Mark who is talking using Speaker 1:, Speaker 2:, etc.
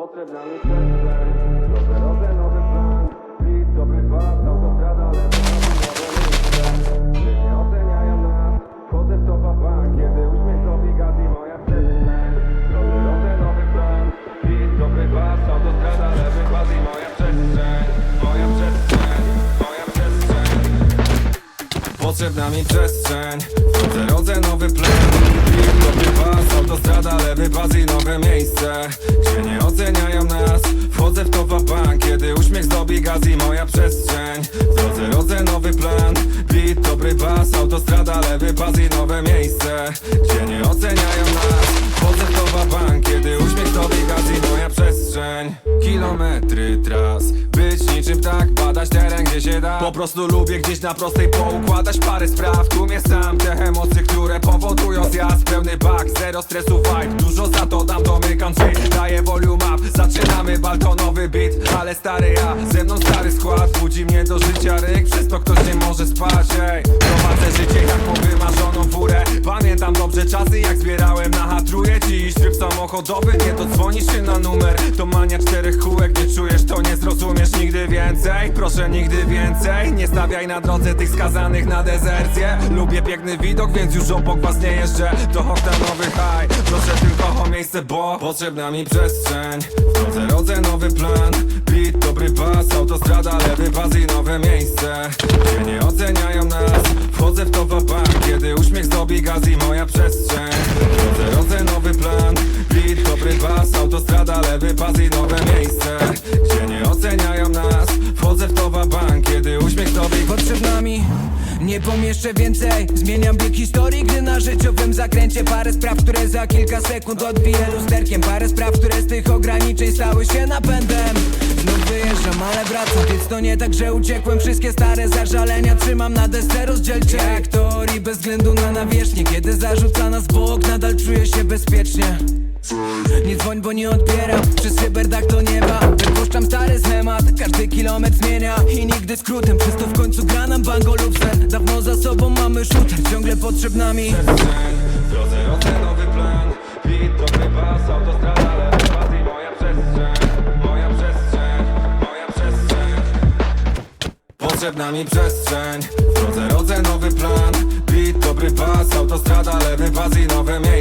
Speaker 1: Potrzebna mi przestrzeń drodze, nowy plan Bit, dobry pas, autostrada, lewo, nowe miejsce. Nie oceniają nas Wchodzę w topa bank Kiedy uśmiech to bigat i moja przestrzeń drodze, nowy plan. Bit, dobry pas, autostrada, lewy pas moja przestrzeń. Moja przestrzeń, moja przestrzeń. Potrzebna mi przestrzeń. W drodze rodzę nowy plan autostrada, lewy pas i nowe miejsce. Gdzie nie oceniają nas Wchodzę w topa bank. Kiedy uśmiech zdobi gaz i moja przestrzeń. W drodze rodzę nowy plan. Beat, dobry bas, autostrada, lewy pas i nowe miejsce. Gdzie nie oceniają nas Wchodzę w topa bank. Kiedy uśmiech zdobi gaz i moja przestrzeń. Kilometry tras. Być niczym tak, badać teren gdzie się da. Po prostu lubię gdzieś na prostej poukładać parę spraw. Tu mnie sam, te emocje, zjazd Pełny bak, zero stresu vibe. Dużo za to dam, domykam drzwi. Daję volume up, zaczynamy balkonowy beat. Ale stary ja, ze mną stary skład Budzi mnie do życia. Ryk, przez to ktoś nie może spać Ej, prowadzę życie jak po samochodowy, nie to dzwonisz się na numer. To mania czterech kółek, nie czujesz to nie zrozumiesz nigdy więcej. Proszę nigdy więcej, nie stawiaj na drodze tych skazanych na dezercję. Lubię piękny widok, więc już obok was nie jeżdżę. To oktanowy high, proszę tylko o miejsce, bo Potrzebna mi przestrzeń, w drodze rodzę nowy plan. Beat, dobry bas, autostrada, lewy pas i nowe miejsce. Gdzie nie oceniają nas, wchodzę w topa bank. Kiedy uśmiech zdobi gaz i moja przestrzeń autostrada, lewy pas i nowe miejsce Gdzie nie oceniają nas, wchodzę w topa bank Kiedy uśmiech zdobi
Speaker 2: Potrzebna mi nie pomieszczę więcej Zmieniam bieg historii, gdy na życiowym zakręcie Parę spraw, które za kilka sekund odbiję lusterkiem. Parę spraw, które z tych ograniczeń stały się napędem. Znów wyjeżdżam, ale wracam. Więc to nie tak, że uciekłem. Wszystkie stare zażalenia trzymam na desce rozdzielcie. Jak teorii bez względu na nawierzchnię. Kiedy zarzuca nas bok, nadal czuję się bezpiecznie. nie dzwoń, bo nie odbieram Przez cyberdach do nieba Wypuszczam stary schemat. Każdy kilometr zmienia I nigdy skrótem. Przez to w końcu gra nam bangolówce Dawno za sobą mamy shooter Ciągle potrzebna mi
Speaker 1: przestrzeń W drodze rodzę nowy plan Beat, dobry bas, autostrada, lewy pas i moja przestrzeń. Moja przestrzeń, moja przestrzeń Potrzebna mi przestrzeń W drodze rodzę nowy plan. Beat, dobry bas, autostrada, lewy pas i nowe miejsce